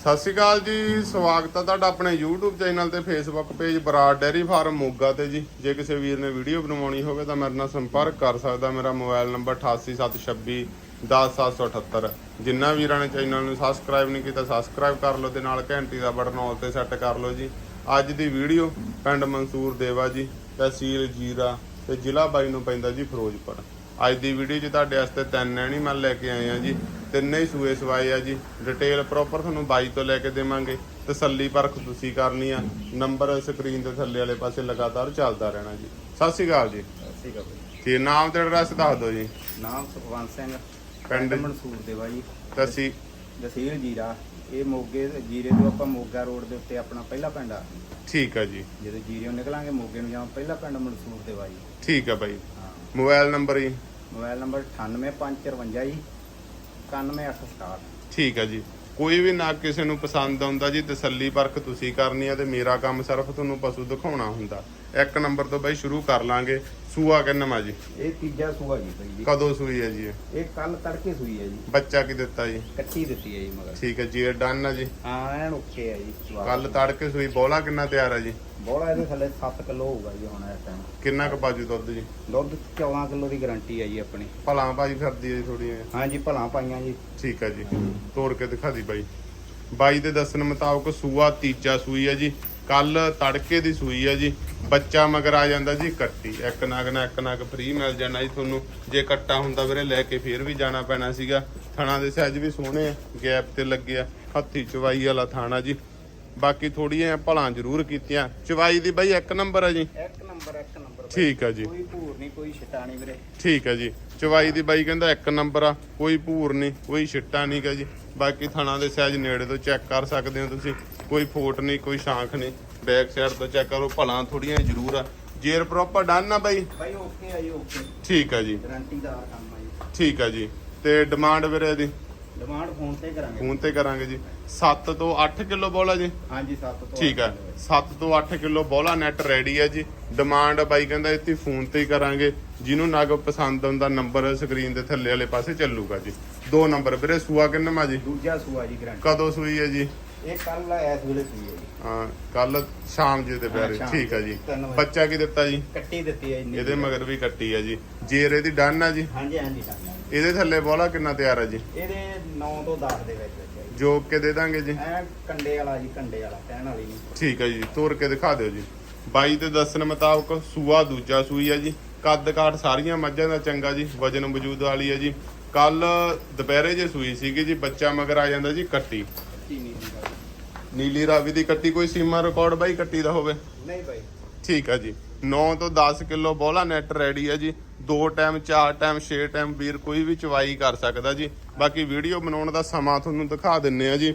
ਸਤਿ ਸ਼੍ਰੀ ਅਕਾਲ ਜੀ, ਸਵਾਗਤ ਹੈ ਤੁਹਾਡਾ ਆਪਣੇ YouTube ਚੈਨਲ ਤੇ, Facebook page Brar dairy farm Moga ਤੇ ਜੀ। ਜੇ ਕਿਸੇ ਵੀਰ ਨੇ ਵੀਡੀਓ ਬਣਵਾਉਣੀ ਹੋਵੇ ਤਾਂ ਮੇਰੇ ਨਾਲ ਸੰਪਰਕ ਕਰ ਸਕਦਾ, ਮੇਰਾ ਮੋਬਾਈਲ ਨੰਬਰ 8876 10778 ਜਿੰਨਾ ਵੀਰਾਂ ਨੇ ਚੈਨਲ ਨੂੰ ਸਬਸਕ੍ਰਾਈਬ ਨਹੀਂ ਕੀਤਾ ਸਬਸਕ੍ਰਾਈਬ ਕਰ ਲਓ ਤੇ ਨਾਲ ਘੰਟੀ ਦਾ ਬਟਨ ਆਲ ਤੇ ਸੈੱਟ ਕਰ ਲਓ ਜੀ। ਅੱਜ ਦੀ ਵੀਡੀਓ ਪਿੰਡ ਮਨਸੂਰ ਦੇਵਾ ਜੀ, ਤਹਿਸੀਲ ਜੀਰਾ ਤੇ ਜ਼ਿਲ੍ਹਾ ਬਾਈ ਨੂੰ ਪੈਂਦਾ ਜੀ ਫਿਰੋਜ਼ਪੁਰ। ਅੱਜ ਦੀ ਵੀਡੀਓ 'ਚ ਤੁਹਾਡੇ ਵਾਸਤੇ ਤਿੰਨ ਐਣੀ ਐਨੀਮਲ ਲੈ ਕੇ ਆਏ ਆ ਜੀ। ਤਿੰਨੇ ਹੀ ਸੂਏ ਸਵਾਏ ਆ ਜੀ। ਡਿਟੇਲ ਪ੍ਰੋਪਰ ਤੁਹਾਨੂੰ ਬਾਈ ਤੋਂ ਲੈ ਕੇ ਦੇਵਾਂਗੇ। ਤਸੱਲੀ ਪਰਖ ਤੁਸੀਂ ਕਰਨੀ ਆ। ਨੰਬਰ ਸਕਰੀਨ ਦੇ ਥੱਲੇ ਵਾਲੇ ਪਾਸੇ ਲਗਾਤਾਰ ਚੱਲਦਾ ਰਹਿਣਾ ਜੀ। ਸਤਿ ਸ਼੍ਰੀ ਅਕਾਲ ਜੀ। ਠੀਕ ਆ ਬਈ। ਤੇ ਨਾਮ ਤੇ ਐਡਰੈਸ ਦੱਸ ਦਿਓ ਜੀ। ਨਾਮ ਸੁਖਵੰਤ ਸਿੰਘ। ਪਿੰਡ? ਮਨਸੂਰ ਦੇ ਬਾਈ। ਤਸੀ ਤਹਿਸੀਲ ਜੀਰਾ। ਇਹ ਮੋਗੇ ਜੀਰੇ ਤੋਂ ਆਪਾਂ ਮੋਗਾ ਰੋਡ ਦੇ ਉੱਤੇ ਆਪਣਾ ਪਹਿਲਾ ਪਿੰਡ ਆ। ਠੀਕ ਆ ਜੀ। ਜਦੋਂ ਜੀਰਿਓਂ ਨਿਕਲਾਂਗੇ ਮੋਗੇ ਨੂੰ ਜਾਵਾਂ ਪਹਿਲਾ ਪਿੰਡ ਮਨਸੂਰ ਦੇ ਬਾਈ। ਠੀਕ ਆ ਬਾਈ। ਹਾਂ। ਮੋਬਾਈਲ ਨੰਬਰ ਜੀ। ਮੋਬਾਈਲ ਨੰਬਰ 98554 ਜੀ। 91867 ਠੀਕ ਆ ਜੀ। ਕੋਈ ਵੀ ਨਾ ਕਿਸੇ ਨੂੰ ਪਸੰਦ ਆਉਂਦਾ ਜੀ, ਤਸੱਲੀ ਪਰਖ ਤੁਸੀਂ ਕਰਨੀ ਆ ਤੇ ਮੇਰਾ ਕੰਮ ਸਿਰਫ ਤੁਹਾਨੂੰ ਪਸ਼ੂ ਦਿਖਾਉਣਾ ਹੁੰਦਾ। ਇੱਕ ਨੰਬਰ ਤੋਂ ਬਾਈ ਸ਼ੁਰੂ ਕਰ ਲਾਂਗੇ। ਸੂਆ ਕਿੰਨਵਾ ਜੀ? ਇਹ ਤੀਜਾ ਸੂਆ ਜੀ ਬਾਈ ਜੀ। ਕਦੋਂ ਸੂਈ ਹੈ ਜੀ ਇਹ? ਇਹ ਕੱਲ ਤੜਕੇ ਸੂਈ ਹੈ ਜੀ। ਬੱਚਾ ਕੀ ਦਿੱਤਾ ਜੀ? ਕੱਟੀ ਦਿੱਤੀ ਹੈ ਜੀ ਮਗਰ। ਠੀਕ ਹੈ ਜੀ ਇਹ ਡਨ ਆ ਜੀ? ਹਾਂ ਐਨ ਓਕੇ ਹੈ ਜੀ। ਕੱਲ ਤੜਕੇ ਸੂਈ ਬੋਲਾ ਕਿੰਨਾ ਤਿਆਰ ਹੈ ਜੀ? ਬੋਲਾ ਇਹਦੇ ਥੱਲੇ 7 ਕਿਲੋ ਹੋਊਗਾ ਜੀ ਹੁਣ ਇਸ ਟਾਈਮ ਕਿੰਨਾ ਕੁ ਬਾਜੂ ਦੁੱਧ ਜੀ? ਦੁੱਧ 14 ਕਿਲੋ ਦੀ ਗਾਰੰਟੀ ਹੈ ਜੀ ਆਪਣੀ। ਭਲਾ ਭਾਜੀ ਫਿਰਦੀ ਹੈ ਜੀ ਥੋੜੀ ਹਾਂਜੀ ਭਲਾ ਪਾਈਆਂ ਜੀ। ਠੀਕ ਹੈ ਜੀ। ਤੋੜ ਕੇ ਦਿਖਾ ਦੀ ਬਾਈ। ਬਾਈ ਦੇ ਦੱਸਣ ਮੁਤਾਬਕ ਸੂਆ ਤੀਜਾ ਸੂਈ ਹੈ ਜੀ। ਕੱਲ ਤੜਕੇ ਦੀ ਸੂਈ ਹੈ ਜੀ। ਬੱਚਾ ਮਗਰ ਆ ਜਾਂਦਾ ਜੀ ਕੱਟੀ। ਇੱਕ ਨਗ ਨਾ ਇੱਕ ਨਗ ਫ੍ਰੀ ਮਿਲ ਜਾਣਾ ਜੀ ਤੁਹਾਨੂੰ। ਜੇ ਕੱਟਾ ਹੁੰਦਾ ਵੀਰੇ ਲੈ ਕੇ ਫੇਰ ਵੀ ਜਾਣਾ ਪੈਣਾ ਸੀਗਾ। ਥਣਾ ਦੇ ਸਾਈਜ਼ ਵੀ ਸੋਹਣੇ ਆ ਗੈਪ ਤੇ ਲੱਗਿਆ ਹੱਥੀ ਚਵਾਈ ਵਾਲਾ ਥਾਣਾ ਜੀ। ਬਾਕੀ ਥੋੜੀਆਂ ਭਲਾਂ ਜ਼ਰੂਰ ਕੀਤੀਆਂ। ਚਵਾਈ ਦੀ ਬਾਈ ਇੱਕ ਨੰਬਰ ਹੈ ਜੀ। ਇੱਕ ਨੰਬਰ ਇੱਕ ਨੰਬਰ। ਠੀਕ ਆ ਜੀ। ਕੋਈ ਭੂਰ ਨਹੀਂ ਕੋਈ ਛਟਾ ਨਹੀਂ ਵੀਰੇ। ਠੀਕ ਹੈ ਜੀ। ਚਵਾਈ ਦੀ ਬਾਈ ਕਹਿੰਦਾ ਇੱਕ ਨੰਬਰ ਆ। ਕੋਈ ਭੂਰ ਨਹੀਂ ਕੋਈ ਛਿੱਟਾ ਨਹੀਂ ਗਾ ਜੀ। ਬਾਕੀ ਥਣਾ ਦੇ ਸਾਈਜ਼ ਨੇੜੇ ਤੋਂ ਚੈੱਕ ਕਰ ਸਕਦੇ ਹੋ ਤੁਸੀਂ। ਕੋਈ ਫੋਟ ਨਹੀਂ ਕੋਈ ਸ਼ਾਂਖ ਨਹੀਂ। ਬੈਕ ਸਾਈਡ ਤੋਂ ਚੈੱਕ ਕਰੋ ਭਲਾਂ ਥੋੜੀਆਂ ਜ਼ਰੂਰ ਆ। ਜੇਰ ਪ੍ਰੋਪਰ ਡਨ ਆ ਬਾਈ? ਬਾਈ ਓਕੇ ਆ ਜੀ ਓਕੇ ਠੀਕ ਆ ਜੀ। ਗਾਰੰਟੀ ਦਾ ਕੰਮ ਆ ਜੀ। ਠੀਕ ਆ ਜੀ। ਤੇ ਡਿਮਾਂਡ ਵੀਰੇ ਦੀ ਡਿਮਾਂਡ ਫੋਨ ਤੇ ਕਰਾਂਗੇ। ਫੋਨ ਤੇ ਕਰਾਂਗੇ ਜੀ। 7 ਤੋਂ 8 ਕਿਲੋ ਬੋਲਾ ਜੀ? ਹਾਂਜੀ 7 ਤੋਂ ਠੀਕ ਹੈ 7 ਤੋਂ 8 ਕਿਲੋ ਬੋਲਾ ਨੈਟ ਰੈਡੀ ਹੈ ਜੀ। ਡਿਮਾਂਡ ਬਾਈ ਕਹਿੰਦਾ ਇੱਥੇ ਫੋਨ ਤੇ ਹੀ ਕਰਾਂਗੇ। ਜਿਹਨੂੰ ਨਗ ਪਸੰਦ ਆਉਂਦਾ ਨੰਬਰ ਸਕਰੀਨ ਦੇ ਥੱਲੇ ਵਾਲੇ ਪਾਸੇ ਚੱਲੂਗਾ ਜੀ। ਦੋ ਨੰਬਰ ਵੀਰੇ ਸੂਆ ਕਿੰਨਾ ਜੀ? ਦੂਜਾ ਸੂਆ ਜੀ ਗਾਰੰਟੀ ਕਦੋਂ ਸੂਈ ਹੈ ਜੀ? ਇਹ ਕੱਲ ਇਸ ਵੇਲੇ ਸੂਈ ਹੈ ਜੀ। ਹਾਂ ਕੱਲ ਸ਼ਾਮ ਜੀ ਦੇ ਹਾਂ, ਪਿਆਰੇ ਸ਼ਾਮ ਠੀਕ ਹੈ ਜੀ। ਤਿੰਨ ਵਜੇ। ਬੱਚਾ ਕੀ ਦਿੱਤਾ ਜੀ? ਕੱਟੀ ਦਿੱਤੀ ਹੈ ਜੀ ਇਹਦੇ ਮਗਰ ਵੀ ਕੱਟੀ ਹੈ ਜੀ। ਜੇਰ ਇਹਦੀ ਡਨ ਆ ਜੀ? ਹਾਂਜੀ ਹਾਂਜੀ ਹਾਂਜੀ। ਇਹਦੇ ਥੱਲੇ ਬੋਲਾ ਕਿੰਨਾ ਤਿਆਰ ਹੈ ਜੀ? ਇਹਦੇ 9 ਤੋਂ 10 ਦੇ ਵਿੱਚ ਵਿੱਚ ਹੈ ਜੀ। ਜੋਕ ਕੇ ਦੇ ਦਾਂਗੇ ਜੀ? ਐ ਕੰਡੇ ਵਾਲਾ ਜੀ ਕੰਡੇ ਵਾਲਾ ਕਹਿਣ ਵਾਲੀ ਨਹੀਂ। ਠੀਕ ਹੈ ਜੀ ਤੋਰ ਕੇ ਦਿਖਾ ਦਿਓ ਜੀ। ਬਾਈ ਦੇ ਦੱਸਣ ਮੁਤਾਬਕ ਸੂਆ ਦੂਜਾ ਸੂਈ ਹੈ ਜੀ। ਕੱਦ ਕਾਠ ਸਾਰੀਆਂ ਮੱਝਾਂ ਦਾ ਚੰਗਾ ਜੀ ਵਜਨ ਵਜੂਦ ਵਾਲੀ ਹੈ ਜੀ। ਕੱਲ ਦੁਪਹਿਰੇ ਜੇ ਸੂਈ ਸੀਗੀ ਜੀ ਬੱਚਾ ਮਗਰ ਆ ਜਾਂਦਾ ਜੀ ਕੱਟੀ। ਕੱਟੀ। ਨੀਲੀ ਰਾਵੀ ਦੀ। ਕੱਟੀ ਕੋਈ ਸੀਮਾ ਰਿਕਾਰਡ ਬਾਈ ਕੱਟੀ ਦਾ ਹੋਵੇ? ਨਹੀਂ ਬਾਈ। ਠੀਕ ਹੈ ਜੀ। 9 ਤੋਂ 10 ਕਿਲੋ ਬੋਲਾ ਨੈਟ ਰੈਡੀ ਹੈ ਜੀ। ਦੋ ਟਾਈਮ ਚਾਰ ਟਾਈਮ ਛੇ ਟਾਈਮ ਵੀਰ ਕੋਈ ਵੀ ਚਵਾਈ ਕਰ ਸਕਦਾ ਜੀ। ਬਾਕੀ ਵੀਡੀਓ ਬਣਾਉਣ ਦਾ ਸਮਾਂ ਤੁਹਾਨੂੰ ਦਿਖਾ ਦਿੰਨੇ ਆ ਜੀ।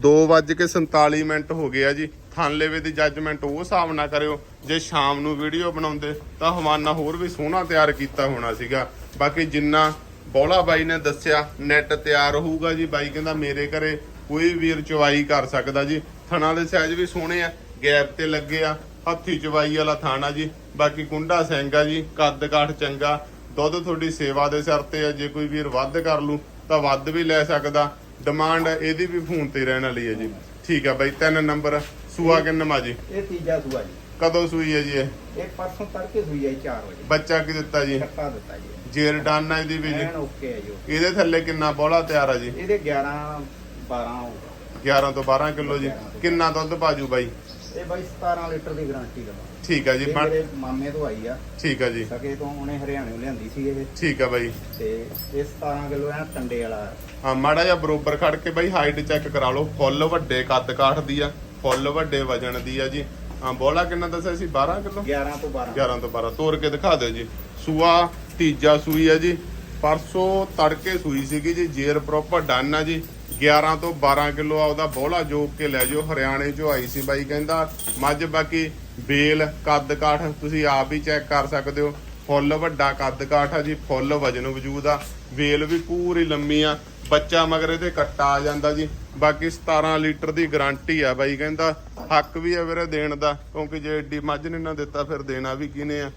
2:47 ਮਿੰਟ ਹੋ ਗਏ ਆ ਜੀ। ਥਾਨਲੇਵੇ ਦੀ ਜੱਜਮੈਂਟ ਉਹ ਹਿਸਾਬ ਨਾ ਕਰਿਓ। ਜੇ ਸ਼ਾਮ ਨੂੰ ਵੀਡੀਓ ਬਣਾਉਂਦੇ ਤਾਂ ਹਵਾਨਾ ਹੋਰ ਵੀ ਸੋਹਣਾ ਤਿਆਰ ਕੀਤਾ ਹੋਣਾ ਸੀਗਾ। ਬਾਕੀ ਜਿੰਨਾ ਬੋਲਾ ਬਾਈ ਨੇ ਦੱਸਿਆ ਨੈਟ ਤਿਆਰ ਹੋਊਗਾ ਜੀ। ਬਾਈ ਕਹਿੰਦਾ, ਮੇਰੇ ਘਰੇ ਕੋਈ ਵੀਰ ਚਵਾਈ ਕਰ ਸਕਦਾ ਜੀ। ਥਣਾ ਦੇ ਸਾਈਜ਼ ਵੀ ਸੋਹਣੇ ਆ, ਗੈਪ ਤੇ ਲੱਗੇ ਆ, ਹੱਥੀ ਚਵਾਈ ਵਾਲਾ ਥਾਣਾ ਜੀ। ਬਾਕੀ ਕੁੰਡਾ ਸਿੰਘ ਆ ਜੀ, ਕੱਦ ਕਾਠ ਚੰਗਾ। ਦੁੱਧ ਤੁਹਾਡੀ ਸੇਵਾ ਦੇ ਸਿਰ ਤੇ ਆ, ਜੇ ਕੋਈ ਵੀਰ ਵੱਧ ਕਰ ਲੂ, ਤਾਂ ਵੱਧ ਵੀ ਲੈ ਸਕਦਾ। ਡਿਮਾਂਡ ਇਹਦੀ ਵੀ ਫੋਨ ਤੇ ਰਹਿਣ ਵਾਲੀ ਹੈ ਜੀ। ਠੀਕ ਆ ਬਾਈ, ਤਿੰਨ ਨੰਬਰ, ਸੂਆ ਕਿੰਨਮਾ ਜੀ? ਇਹ ਤੀਜਾ ਸੂਆ ਜੀ। ਕਦੋਂ ਸੂਈ ਹੈ ਜੀ ਇਹ? ਇਹ ਪਰਸੋਂ ਤੜਕੇ ਸੂਈ ਹੈ 4 ਵਜੇ। ਬੱਚਾ ਕੀ ਦਿੱਤਾ ਜੀ? ਕੱਟਾ ਦਿੱਤਾ ਜੀ। ਜੇਰ ਡਾਨਾ ਇਹਦੀ ਵੀ ਜੀ? ਐਨ ਓਕੇ ਹੈ ਜੀ okay। ਇਹਦੇ ਥੱਲੇ ਕਿੰਨਾ ਬੋਲਾ ਤਿਆਰ ਆ ਜੀ? ਇਹਦੇ 11 12 ਹੋਊਗਾ 11 ਤੋਂ 12 ਕਿਲੋ ਜੀ। ਕਿੰਨਾ ਦੁੱਧ ਪਾਜੂ ਬਾਈ? ਇਹ ਬਾਈ 17 ਲੀਟਰ ਦੀ ਗਾਰੰਟੀ ਦਾ ਠੀਕ ਆ ਜੀ ਇਹ ਬਣ- ਮੇਰੇ ਮਾਮੇ ਤੋਂ ਆਈ ਆ। ਠੀਕ ਆ ਜੀ। ਸਕੇ ਤੋਂ ਉਹਨੇ ਹਰਿਆਣੇ ਲਿਆਂਦੀ ਸੀ ਇਹ। ਠੀਕ ਆ ਬਾਈ। ਤੇ ਇਹ 17 ਕਿਲੋ ਐਨ ਕੰਡੇ ਵਾਲਾ। ਹਾਂ। ਮਾੜਾ ਜਿਹਾ ਬਰੋਬਰ ਖੜ ਕੇ ਬਾਈ ਹਾਈਟ ਚੈੱਕ ਕਰਾ ਲਓ। ਫੁੱਲ ਵੱਡੇ ਕੱਦ ਕਾਠ ਦੀ ਆ ਫੁੱਲ ਵੱਡੇ ਵਜਨ ਦੀ ਆ ਜੀ। ਹਾਂ ਬੋਲਾ ਕਿੰਨਾ ਦੱਸਿਆ ਸੀ? 12 ਕਿਲੋ? 11 ਤੋਂ 12 11 ਤੋਂ 12 ਤੋੜ ਕੇ ਦਿਖਾ ਦਿਓ ਜੀ। ਸੂਆ ਤੀਜਾ ਸੂਈ ਆ ਜੀ। ਪਰਸੋਂ ਤੜਕੇ ਸੂਈ ਸੀਗੀ ਜੀ ਜੇਰ ਪ੍ਰੋਪਰ ਡਨ ਆ ਜੀ। 11 ਤੋਂ 12 ਕਿਲੋ ਆਉਦਾ ਬੋਲਾ ਜੋਕ ਕੇ ਲੈ ਜਾਓ। ਹਰਿਆਣੇ ਚੋਂ ਆਈ ਸੀ ਬਾਈ ਕਹਿੰਦਾ ਮੱਝ ਬਾਕੀ ਬੇਲ ਕੱਦ ਕਾਠ ਤੁਸੀਂ ਆਪ ਹੀ ਚੈੱਕ ਕਰ ਸਕਦੇ ਹੋ। ਫੁੱਲ ਵੱਡਾ ਕੱਦ ਕਾਠ ਆ ਜੀ ਫੁੱਲ ਵਜਨ ਵਜੂਦ ਆ। ਵੇਲ ਵੀ ਪੂਰੀ ਲੰਮੀ ਆ। ਬੱਚਾ ਮਗਰ ਇਹਦੇ ਕੱਟਾ ਆ ਜਾਂਦਾ ਜੀ। ਬਾਕੀ 17 ਲੀਟਰ ਦੀ ਗਾਰੰਟੀ ਆ ਬਾਈ ਕਹਿੰਦਾ ਹੱਕ ਵੀ ਆ ਵੀਰੇ ਦੇਣ ਦਾ ਕਿਉਂਕਿ ਜੇ ਏਡੀ ਮੱਝ ਨੇ ਨਾ ਦਿੱਤਾ ਫਿਰ ਦੇਣਾ ਵੀ ਕਿਹਨੇ ਆ?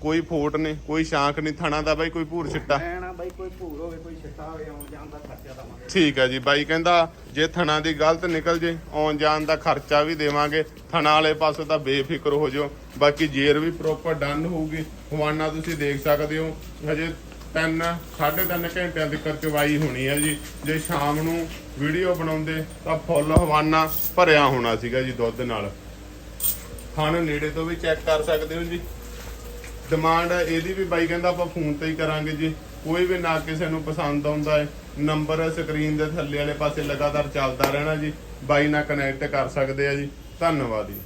ਕੋਈ ਫੋਟ ਨਹੀਂ ਕੋਈ ਸ਼ਾਂਖ ਨਹੀਂ ਥਣਾ ਦਾ ਬਾਈ ਕੋਈ ਭੂਰ ਛਿੱਟਾ। ਐ ਨਾ ਬਾਈ ਕੋਈ ਭੂਰ ਹੋਵੇ ਕੋਈ ਛਿੱਟਾ ਹੋਵੇ ਆਉਣ ਜਾਣ ਦਾ ਖਰਚਾ ਦਵਾਂਗੇ ਠੀਕ ਹੈ ਜੀ ਬਾਈ ਕਹਿੰਦਾ ਜੇ ਥਣਾ ਦੀ ਗਲਤ ਨਿਕਲ ਜੇ ਆਉਣ ਜਾਣ ਦਾ ਖਰਚਾ ਵੀ ਦੇਵਾਂਗੇ। ਥਣਾ ਵਾਲੇ ਪਾਸੇ ਤਾਂ ਬੇਫਿਕਰ ਹੋ ਜਾਓ। ਬਾਕੀ ਜੇਰ ਵੀ ਪ੍ਰੋਪਰ ਡਨ ਹੋਊਗੀ। ਹਵਾਨਾ ਤੁਸੀਂ ਦੇਖ ਸਕਦੇ ਹੋ। ਹਜੇ ਤਿੰਨ ਸਾਢੇ ਤਿੰਨ ਘੰਟਿਆਂ ਤੱਕ ਚਵਾਈ ਹੋਣੀ ਹੈ ਜੀ। ਜੇ ਸ਼ਾਮ ਨੂੰ ਵੀਡੀਓ ਬਣਾਉਂਦੇ ਤਾਂ ਫੁੱਲ ਹਵਾਨਾ ਭਰਿਆ ਹੋਣਾ ਸੀਗਾ ਜੀ ਦੁੱਧ ਨਾਲ। ਖਾਣ ਨੇੜੇ ਤੋਂ ਵੀ ਚੈੱਕ ਕਰ ਸਕਦੇ ਹੋ ਜੀ। ਡਿਮਾਂਡ ਇਹਦੀ ਵੀ ਬਾਈ ਕਹਿੰਦਾ ਆਪਾਂ ਫੋਨ ਤੇ ਹੀ ਕਰਾਂਗੇ ਜੀ। ਕੋਈ ਵੀ ਨਾ ਕਿਸੇ ਨੂੰ ਪਸੰਦ ਆਉਂਦਾ ਹੈ। ਨੰਬਰ ਸਕਰੀਨ ਦੇ ਥੱਲੇ ਵਾਲੇ ਪਾਸੇ ਲਗਾਤਾਰ ਚੱਲਦਾ ਰਹਿਣਾ ਜੀ। ਬਾਈ ਨਾਲ ਕਨੈਕਟ ਕਰ ਸਕਦੇ ਆ ਜੀ। ਧੰਨਵਾਦ ਜੀ।